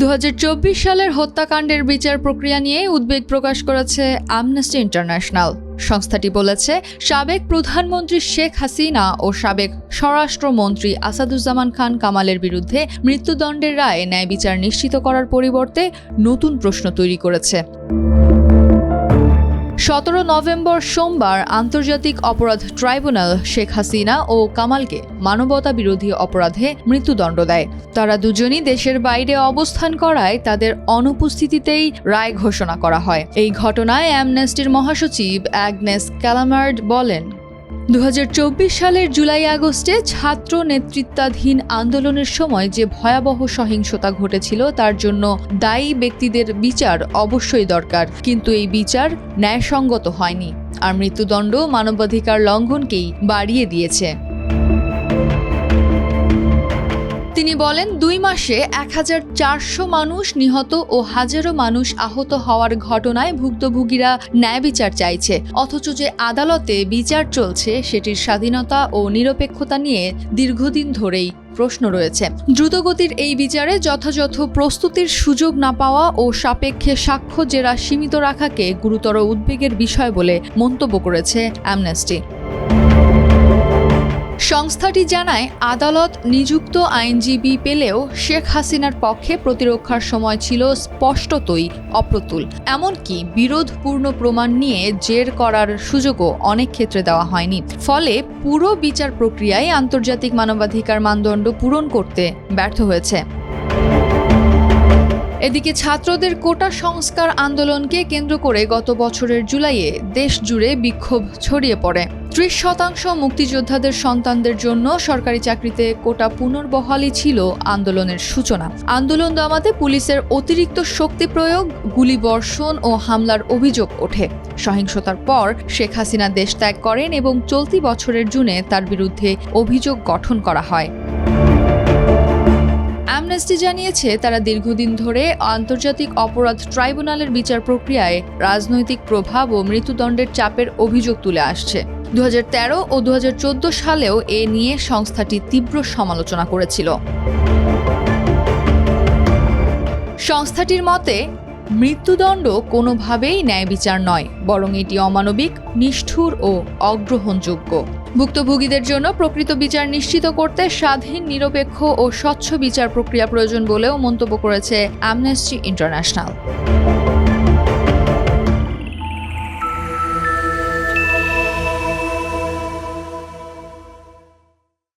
দু হাজার চব্বিশ সালের হত্যাকাণ্ডের বিচার প্রক্রিয়া নিয়ে উদ্বেগ প্রকাশ করেছে আমনেস্টি ইন্টারন্যাশনাল সংস্থাটি বলেছে, সাবেক প্রধানমন্ত্রী শেখ হাসিনা ও সাবেক স্বরাষ্ট্রমন্ত্রী আসাদুজ্জামান খান কামালের বিরুদ্ধে মৃত্যুদণ্ডের রায় ন্যায় বিচার নিশ্চিত করার পরিবর্তে নতুন প্রশ্ন তৈরি করেছে। সতেরো নভেম্বর সোমবার আন্তর্জাতিক অপরাধ ট্রাইব্যুনাল শেখ হাসিনা ও কামালকে মানবতা বিরোধী অপরাধে মৃত্যুদণ্ড দেয়। তারা দুজনই দেশের বাইরে অবস্থান করায় তাদের অনুপস্থিতিতেই রায় ঘোষণা করা হয়। এই ঘটনায় অ্যামনেস্টির মহাসচিব অ্যাগনেস ক্যালামার্ড বলেন দু হাজার চব্বিশ সালের জুলাই আগস্টে ছাত্র নেতৃত্বাধীন আন্দোলনের সময় যে ভয়াবহ সহিংসতা ঘটেছিল, তার জন্য দায়ী ব্যক্তিদের বিচার অবশ্যই দরকার। কিন্তু এই বিচার ন্যায়সঙ্গত হয়নি। আর মৃত্যুদণ্ড মানবাধিকার লঙ্ঘনকেই বাড়িয়ে দিয়েছে। তিনি বলেন, দুই মাসে এক হাজার চারশো মানুষ নিহত ও হাজারো মানুষ আহত হওয়ার ঘটনায় ভুক্তভোগীরা ন্যায় বিচার চাইছে। অথচ যে আদালতে বিচার চলছে, সেটির স্বাধীনতা ও নিরপেক্ষতা নিয়ে দীর্ঘদিন ধরেই প্রশ্ন রয়েছে। দ্রুতগতির এই বিচারে যথাযথ প্রস্তুতির সুযোগ না পাওয়া ও সাপেক্ষে সাক্ষ্য জেরা সীমিত রাখাকে গুরুতর উদ্বেগের বিষয় বলে মন্তব্য করেছে অ্যামনেস্টি সংস্থাটি জানায়, আদালত নিযুক্ত আইনজীবী পেলেও শেখ হাসিনার পক্ষে প্রতিরক্ষার সময় ছিল স্পষ্টতই অপ্রতুল। এমনকি বিরোধপূর্ণ প্রমাণ নিয়ে জের করার সুযোগও অনেক ক্ষেত্রে দেওয়া হয়নি। ফলে পুরো বিচার প্রক্রিয়ায় আন্তর্জাতিক মানবাধিকার মানদণ্ড পূরণ করতে ব্যর্থ হয়েছে। এদিকে ছাত্রদের কোটা সংস্কার আন্দোলনকে কেন্দ্র করে গত বছরের জুলাইয়ে দেশ জুড়ে বিক্ষোভ ছড়িয়ে পড়ে। ত্রিশ শতাংশ মুক্তিযোদ্ধাদের সন্তানদের জন্য সরকারি চাকরিতে কোটা পুনর্বহালই ছিল আন্দোলনের সূচনা। আন্দোলন দমাতে পুলিশের অতিরিক্ত শক্তি প্রয়োগ, গুলিবর্ষণ ও হামলার অভিযোগ ওঠে। সহিংসতার পর শেখ হাসিনা দেশ ত্যাগ করেন এবং চলতি বছরের জুনে তার বিরুদ্ধে অভিযোগ গঠন করা হয়। অ্যামনেস্টি জানিয়েছে, তারা দীর্ঘদিন ধরে আন্তর্জাতিক অপরাধ ট্রাইব্যুনালের বিচার প্রক্রিয়ায় রাজনৈতিক প্রভাব ও মৃত্যুদণ্ডের চাপের অভিযোগ তুলে আসছে। দু হাজার তেরো ও দু হাজার চোদ্দ সালেও এ নিয়ে সংস্থাটি তীব্র সমালোচনা করেছিল। সংস্থাটির মতে মৃত্যুদণ্ড কোনোভাবেই ন্যায় বিচার নয়, বরং এটি অমানবিক, নিষ্ঠুর ও অগ্রহণযোগ্য। ভুক্তভোগীদের জন্য প্রকৃত বিচার নিশ্চিত করতে স্বাধীন, নিরপেক্ষ ও স্বচ্ছ বিচার প্রক্রিয়া প্রয়োজন বলেও মন্তব্য করেছে অ্যামনেস্টি ইন্টারন্যাশনাল